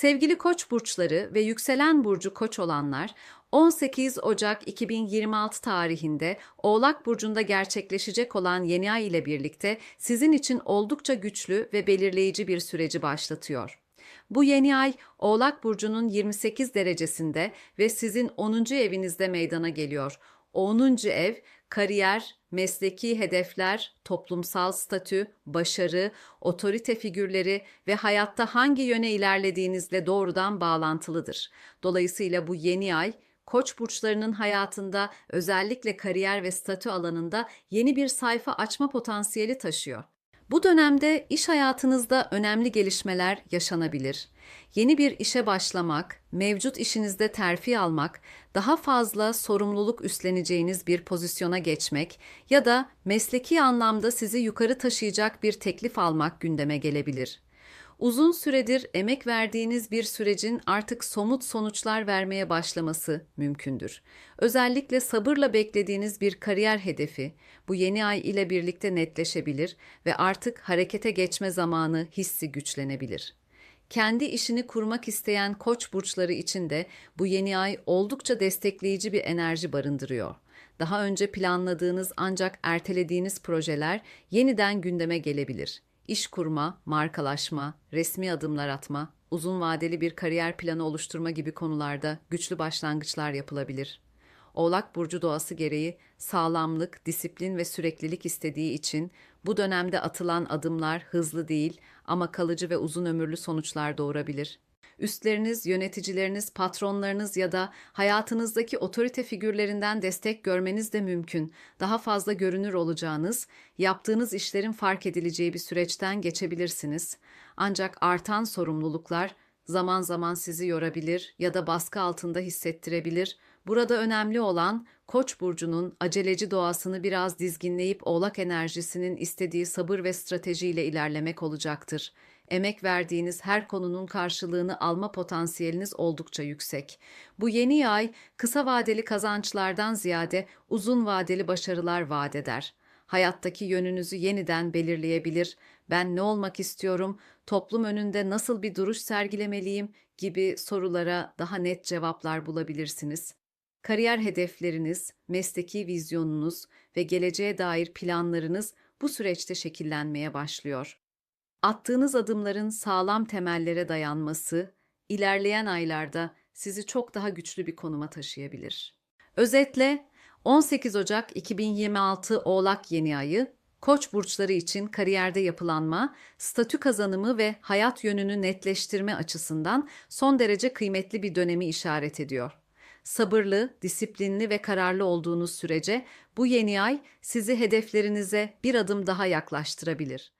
Sevgili Koç burçları ve yükselen burcu Koç olanlar 18 Ocak 2026 tarihinde Oğlak burcunda gerçekleşecek olan yeni ay ile birlikte sizin için oldukça güçlü ve belirleyici bir süreci başlatıyor. Bu yeni ay Oğlak burcunun 28 derecesinde ve sizin 10. evinizde meydana geliyor. 10. ev kariyer, mesleki hedefler, toplumsal statü, başarı, otorite figürleri ve hayatta hangi yöne ilerlediğinizle doğrudan bağlantılıdır. Dolayısıyla bu yeni ay Koç burçlarının hayatında özellikle kariyer ve statü alanında yeni bir sayfa açma potansiyeli taşıyor. Bu dönemde iş hayatınızda önemli gelişmeler yaşanabilir. Yeni bir işe başlamak, mevcut işinizde terfi almak, daha fazla sorumluluk üstleneceğiniz bir pozisyona geçmek ya da mesleki anlamda sizi yukarı taşıyacak bir teklif almak gündeme gelebilir. Uzun süredir emek verdiğiniz bir sürecin artık somut sonuçlar vermeye başlaması mümkündür. Özellikle sabırla beklediğiniz bir kariyer hedefi bu yeni ay ile birlikte netleşebilir ve artık harekete geçme zamanı hissi güçlenebilir. Kendi işini kurmak isteyen koç burçları için de bu yeni ay oldukça destekleyici bir enerji barındırıyor. Daha önce planladığınız ancak ertelediğiniz projeler yeniden gündeme gelebilir iş kurma, markalaşma, resmi adımlar atma, uzun vadeli bir kariyer planı oluşturma gibi konularda güçlü başlangıçlar yapılabilir. Oğlak burcu doğası gereği sağlamlık, disiplin ve süreklilik istediği için bu dönemde atılan adımlar hızlı değil ama kalıcı ve uzun ömürlü sonuçlar doğurabilir üstleriniz, yöneticileriniz, patronlarınız ya da hayatınızdaki otorite figürlerinden destek görmeniz de mümkün. Daha fazla görünür olacağınız, yaptığınız işlerin fark edileceği bir süreçten geçebilirsiniz. Ancak artan sorumluluklar zaman zaman sizi yorabilir ya da baskı altında hissettirebilir. Burada önemli olan Koç burcunun aceleci doğasını biraz dizginleyip Oğlak enerjisinin istediği sabır ve stratejiyle ilerlemek olacaktır emek verdiğiniz her konunun karşılığını alma potansiyeliniz oldukça yüksek. Bu yeni ay kısa vadeli kazançlardan ziyade uzun vadeli başarılar vaat eder. Hayattaki yönünüzü yeniden belirleyebilir, ben ne olmak istiyorum, toplum önünde nasıl bir duruş sergilemeliyim gibi sorulara daha net cevaplar bulabilirsiniz. Kariyer hedefleriniz, mesleki vizyonunuz ve geleceğe dair planlarınız bu süreçte şekillenmeye başlıyor. Attığınız adımların sağlam temellere dayanması, ilerleyen aylarda sizi çok daha güçlü bir konuma taşıyabilir. Özetle 18 Ocak 2026 Oğlak Yeni Ayı, Koç burçları için kariyerde yapılanma, statü kazanımı ve hayat yönünü netleştirme açısından son derece kıymetli bir dönemi işaret ediyor. Sabırlı, disiplinli ve kararlı olduğunuz sürece bu yeni ay sizi hedeflerinize bir adım daha yaklaştırabilir.